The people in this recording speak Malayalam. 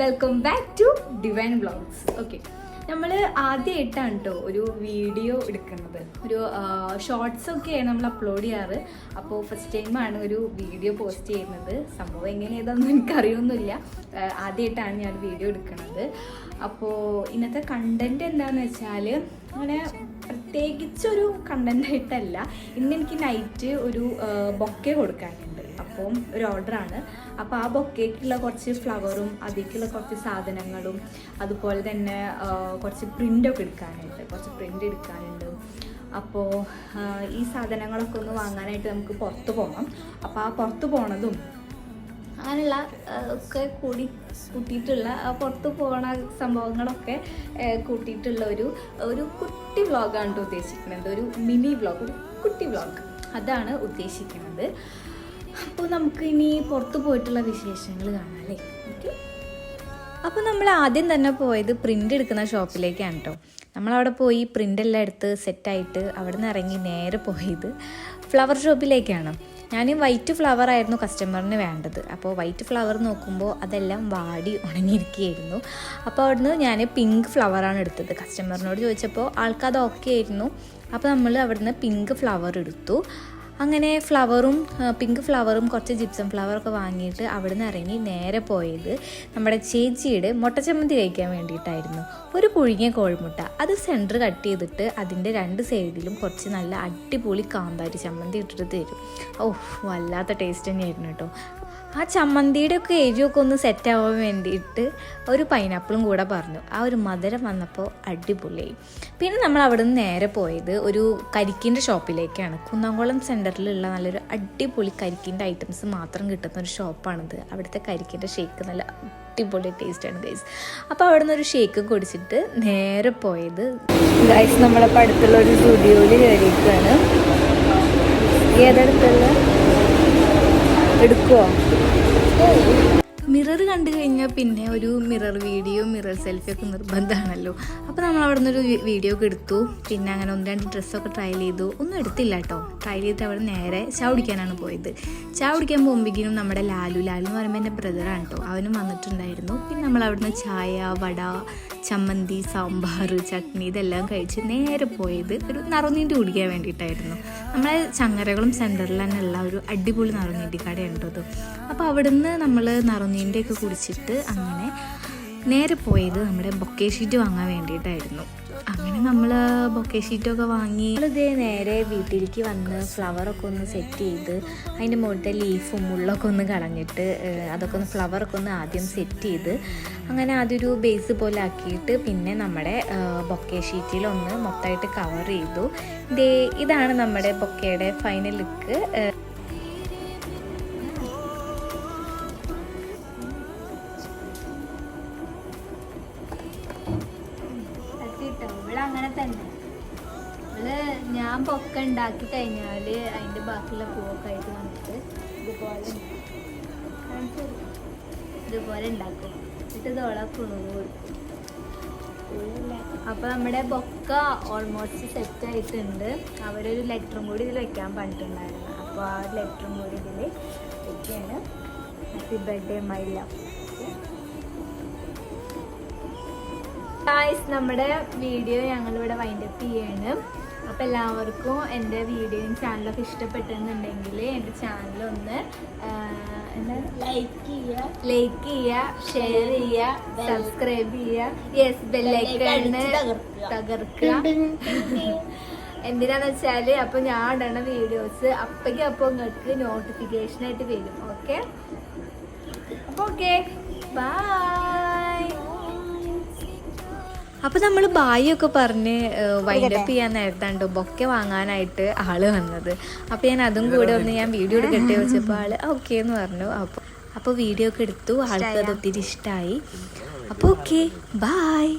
Welcome back to divine blogs okay നമ്മൾ ആദ്യമായിട്ടാണ് കേട്ടോ ഒരു വീഡിയോ എടുക്കുന്നത്. ഒരു ഷോർട്സ് ഒക്കെയാണ് നമ്മൾ അപ്ലോഡ് ചെയ്യാറ്. അപ്പോൾ ഫസ്റ്റ് ടൈമാണ് ഒരു വീഡിയോ പോസ്റ്റ് ചെയ്യുന്നത്. സംഭവം എങ്ങനെയാണെന്ന് എനിക്കറിയൊന്നുമില്ല. ആദ്യമായിട്ടാണ് ഞാൻ വീഡിയോ എടുക്കുന്നത്. അപ്പോൾ ഇന്നത്തെ കണ്ടന്റ് എന്താണെന്ന് വെച്ചാൽ അങ്ങനെ പ്രത്യേകിച്ചൊരു കണ്ടന്റ് ആയിട്ടല്ല. ഇന്ന് എനിക്ക് നൈറ്റ് ഒരു ബൊക്കെ കൊടുക്കാനുണ്ട്. അപ്പം ഒരു ഓർഡറാണ് അപ്പോൾ ആ ബൊക്കേക്കുള്ള കുറച്ച് ഫ്ലവറും അതിലേക്കുള്ള കുറച്ച് സാധനങ്ങളും അതുപോലെ തന്നെ കുറച്ച് പ്രിന്റൊക്കെ എടുക്കാനുണ്ട്. കുറച്ച് പ്രിന്റ് എടുക്കാനുണ്ട്. അപ്പോൾ ഈ സാധനങ്ങളൊക്കെ ഒന്ന് വാങ്ങാനായിട്ട് നമുക്ക് പുറത്ത് പോകണം അപ്പോൾ ആ പുറത്ത് പോണതും അങ്ങനെയുള്ള ഒക്കെ കൂടി കൂട്ടിയിട്ടുള്ള പുറത്തു പോണ സംഭവങ്ങളൊക്കെ കൂട്ടിയിട്ടുള്ള ഒരു ഒരു കുട്ടി വ്ളോഗാണ് ഉദ്ദേശിക്കുന്നത്. ഒരു മിനി വ്ളോഗ് ഒരു കുട്ടി വ്ളോഗ്. അതാണ് ഉദ്ദേശിക്കുന്നത്. അപ്പോൾ നമുക്ക് ഇനി പുറത്ത് പോയിട്ടുള്ള വിശേഷങ്ങൾ കാണാം അല്ലേ? ഓക്കെ അപ്പോൾ നമ്മൾ ആദ്യം തന്നെ പോയത് പ്രിന്റ് എടുക്കുന്ന ഷോപ്പിലേക്കാണ് കേട്ടോ നമ്മളവിടെ പോയി പ്രിന്റ് എല്ലാം എടുത്ത് സെറ്റായിട്ട് അവിടെ നിന്ന് ഇറങ്ങി നേരെ പോയത് ഫ്ലവർ ഷോപ്പിലേക്കാണ് ഞാൻ വൈറ്റ് ഫ്ലവർ ആയിരുന്നു കസ്റ്റമറിന് വേണ്ടത്. അപ്പോൾ വൈറ്റ് ഫ്ലവർ നോക്കുമ്പോൾ അതെല്ലാം വാടി ഉണങ്ങിയിരിക്കുകയായിരുന്നു. അപ്പോൾ അവിടുന്ന് ഞാൻ പിങ്ക് ഫ്ലവറാണ് എടുത്തത്. കസ്റ്റമറിനോട് ചോദിച്ചപ്പോൾ ആൾക്കത് ഓക്കെ ആയിരുന്നു. അപ്പോൾ നമ്മൾ അവിടുന്ന് പിങ്ക് ഫ്ലവർ എടുത്തു. അങ്ങനെ ഫ്ലവറും പിങ്ക് ഫ്ലവറും കുറച്ച് ജിപ്സം ഫ്ലവറൊക്കെ വാങ്ങിയിട്ട് അവിടെ നിന്ന് ഇറങ്ങി നേരെ പോയത് നമ്മുടെ ചേച്ചിയുടെ മുട്ടച്ചമ്മന്തി കഴിക്കാൻ വേണ്ടിയിട്ടായിരുന്നു. ഒരു പുഴുങ്ങിയ കോഴിമുട്ട. അത് സെന്റർ കട്ട് ചെയ്തിട്ട് അതിന്റെ രണ്ട് സൈഡിലും കുറച്ച് നല്ല അടിപൊളി കാന്താരി ചമ്മന്തി ഇട്ടിട്ട് തരും. ഓ വല്ലാത്ത ടേസ്റ്റ് തന്നെയായിരുന്നു കേട്ടോ. ആ ചമ്മന്തിയുടെ ഒക്കെ എരിവൊക്കെ ഒന്ന് സെറ്റ് ആവാൻ വേണ്ടിയിട്ട് ഒരു പൈനാപ്പിളും കൂടെ പറഞ്ഞു. ആ ഒരു മധുരം വന്നപ്പോൾ അടിപൊളിയായി പിന്നെ നമ്മൾ അവിടെ നിന്ന് നേരെ പോയത് ഒരു കരിക്കിന്റെ ഷോപ്പിലേക്കാണ് കുന്നംകുളം സെന്ററിലുള്ള നല്ലൊരു അടിപൊളി കരിക്കിന്റെ ഐറ്റംസ് മാത്രം കിട്ടുന്ന ഒരു ഷോപ്പാണിത് അവിടുത്തെ കരിക്കിന്റെ ഷേക്ക് നല്ല അടിപൊളി ടേസ്റ്റാണ് ഗൈസ് അപ്പോൾ അവിടെ നിന്ന് ഒരു ഷേക്ക് കുടിച്ചിട്ട് നേരെ പോയത്. ഗൈസ് നമ്മളപ്പോൾ അടുത്തുള്ള ഒരു സ്റ്റുഡിയോയിൽ കയറിയിട്ടാണ് ഏതടുത്തുള്ള എടുക്കുവോ? മിറർ കണ്ടു കഴിഞ്ഞാൽ പിന്നെ ഒരു മിറർ വീഡിയോ മിറർ സെൽഫി ഒക്കെ നിർബന്ധമാണല്ലോ. അപ്പോൾ നമ്മൾ അവിടെ നിന്നൊരു വീഡിയോ ഒക്കെ എടുത്തു. പിന്നെ അങ്ങനെ ഒന്ന് രണ്ട് ഡ്രസ്സൊക്കെ ട്രൈ ചെയ്തു. ഒന്നും എടുത്തില്ല കേട്ടോ. ട്രൈ ചെയ്തിട്ട് അവിടെ നേരെ ചായ കുടിക്കാനാണ് പോയത്. ചായ കുടിക്കാൻ പോകുമ്പോഴേക്കും നമ്മുടെ ലാലു. ലാലു എന്ന് പറയുമ്പോൾ എന്റെ ബ്രദറാണ് കേട്ടോ. അവനും വന്നിട്ടുണ്ടായിരുന്നു. പിന്നെ നമ്മൾ അവിടുന്ന് ചായ വട ചമ്മന്തി സാമ്പാർ ചട്നി ഇതെല്ലാം കഴിച്ച് നേരെ പോയത് ഒരു നറുനീണ്ടി കുടിക്കാൻ വേണ്ടിയിട്ടായിരുന്നു. നമ്മളെ ചങ്ങരകളും സെന്ററിൽ തന്നെ ഉള്ള ഒരു അടിപൊളി നറുനീണ്ടി കടയുണ്ടത് അപ്പോൾ അവിടുന്ന് നമ്മൾ നറുനീണ്ടിയൊക്കെ കുടിച്ചിട്ട് അങ്ങനെ നേരെ പോയത് നമ്മുടെ ബൊക്കെ ഷീറ്റ് വാങ്ങാൻ വേണ്ടിയിട്ടായിരുന്നു. അങ്ങനെ നമ്മൾ ബൊക്കെ ഷീറ്റൊക്കെ വാങ്ങി ഇതേ നേരെ വീട്ടിലേക്ക് വന്ന് ഫ്ലവറൊക്കെ ഒന്ന് സെറ്റ് ചെയ്ത് അതിന്റെ മുകളിലത്തെ ലീഫും മുള്ളൊക്കെ ഒന്ന് കളഞ്ഞിട്ട് അതൊക്കെ ഒന്ന് ഫ്ലവറൊക്കെ ഒന്ന് ആദ്യം സെറ്റ് ചെയ്ത് അങ്ങനെ അതൊരു ബേസ് പോലെ ആക്കിയിട്ട് പിന്നെ നമ്മുടെ ബൊക്കെ ഷീറ്റിലൊന്ന് മൊത്തമായിട്ട് കവർ ചെയ്തു. ഇതേ ഇതാണ് നമ്മുടെ ബൊക്കയുടെ ഫൈനൽ ലുക്ക് തന്നെ. നമ്മൾ ഞാൻ പൊക്ക ഉണ്ടാക്കി കഴിഞ്ഞാൽ അതിന്റെ ബാക്കിയുള്ള പൂവൊക്കെ ആയിട്ട് വന്നിട്ട് ഇതുപോലെ. ഇതുപോലെ ഉണ്ടാക്കും എന്നിട്ട് ഇതോളെ കുണുങ്ങ് കൊടുക്കും. അപ്പോൾ നമ്മുടെ ബൊക്ക ഓൾമോസ്റ്റ് സെറ്റ് ആയിട്ടുണ്ട്. അവരൊരു ലെറ്ററും കൂടി ഇതിൽ വെക്കാൻ പറഞ്ഞിട്ടുണ്ടായിരുന്നു. അപ്പോൾ ആ ലെറ്ററും കൂടി ഇതിൽ വെക്കുകയാണ് happy birthday my love guys നമ്മുടെ വീഡിയോ ഞങ്ങളിവിടെ വൈൻഡപ്പ് ചെയ്യാണ്. അപ്പോൾ എല്ലാവർക്കും എന്റെ വീഡിയോയും ചാനലൊക്കെ ഇഷ്ടപ്പെട്ടെന്നുണ്ടെങ്കിൽ എന്റെ ചാനലൊന്ന് ലൈക്ക് ചെയ്യുക. ലൈക്ക് ചെയ്യുക ഷെയർ ചെയ്യുക സബ്സ്ക്രൈബ് ചെയ്യുക. യെസ് ബെല്ലൈക്കണ് തകർക്കുക. എന്തിനാന്ന് വെച്ചാൽ അപ്പോൾ ഞാൻ ഇടണ വീഡിയോസ് അപ്പയ്ക്ക് അപ്പോൾ നിങ്ങൾക്ക് നോട്ടിഫിക്കേഷൻ ആയിട്ട് വരും. ഓക്കെ അപ്പോൾ ഓക്കെ ബൈ അപ്പോൾ നമ്മൾ ബായിയൊക്കെ ഒക്കെ പറഞ്ഞ് വൈൻഡപ്പ് ചെയ്യാൻ നേരത്താണ്ടോ ബൊക്കെ വാങ്ങാനായിട്ട് ആൾ വന്നത്. അപ്പോൾ ഞാൻ അതും കൂടെ ഒന്ന് ഞാൻ വീഡിയോ എടുക്കട്ടെ വെച്ചപ്പോൾ ആൾ ഓക്കെ എന്ന് പറഞ്ഞു. അപ്പോൾ അപ്പോൾ വീഡിയോ ഒക്കെ എടുത്തു. ആൾക്ക് അത് ഒത്തിരി ഇഷ്ടമായി അപ്പോൾ ഓക്കെ ബായ്